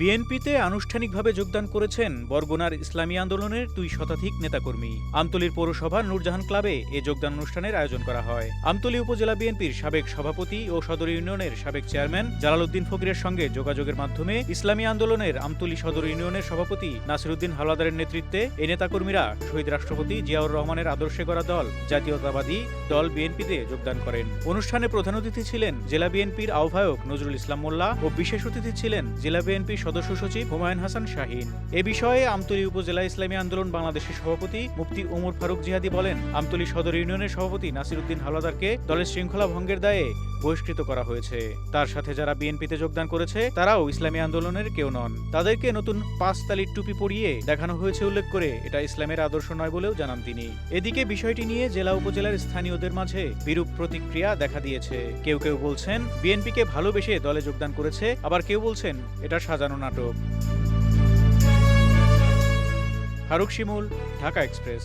বিএনপিতে আনুষ্ঠানিকভাবে যোগদান করেছেন বরগুনার ইসলামী আন্দোলনের দুই শতাধিক নেতাকর্মী। আমতলীর পৌরসভার নূরজাহান ক্লাবে এ যোগদান অনুষ্ঠানের আয়োজন করা হয়। আমতলী উপজেলা বিএনপির সাবেক সভাপতি ও সদর ইউনিয়নের সাবেক চেয়ারম্যান জালালউদ্দিন ফকিরের সঙ্গে যোগাযোগের মাধ্যমে ইসলামী আন্দোলনের আমতলী সদর ইউনিয়নের সভাপতি নাসিরুদ্দিন হাওলাদারের নেতৃত্বে এই নেতাকর্মীরা শহীদ রাষ্ট্রপতি জিয়াউর রহমানের আদর্শে গড়া দল, জাতীয়তাবাদী দল বিএনপিতে যোগদান করেন। অনুষ্ঠানে প্রধান অতিথি ছিলেন জেলা বিএনপির আহ্বায়ক নজরুল ইসলাম মোল্লা ও বিশেষ অতিথি ছিলেন জেলা বিএনপির সদস্য সচিব হুমায়ুন হাসান শাহিন। এ বিষয়ে আমতলী উপজেলা ইসলামী আন্দোলন বাংলাদেশের সভাপতি মুফতি ওমর ফারুক জিহাদি বলেন, আমতলী সদর ইউনিয়নের সভাপতি নাসিরুদ্দিন হাওলাদারকে দলের শৃঙ্খলা ভঙ্গের দায়ে বহিষ্কৃত করা হয়েছে। তার সাথে যারা বিএনপিতে যোগদান করেছে, তারাও ইসলামী আন্দোলনের কেউ নন। তাদেরকে নতুন পাঁচ তালির টুপি পরিয়ে দেখানো হয়েছে উল্লেখ করে, এটা ইসলামের আদর্শ নয় বলেও জানান তিনি। এদিকে বিষয়টি নিয়ে জেলা উপজেলার স্থানীয়দের মাঝে বিরূপ প্রতিক্রিয়া দেখা দিয়েছে। কেউ কেউ বলছেন, বিএনপিকে ভালোবেসে দলে যোগদান করেছে, আবার কেউ বলছেন, এটা সাজানো নাটক। ফারুক শিমুল, ঢাকা এক্সপ্রেস।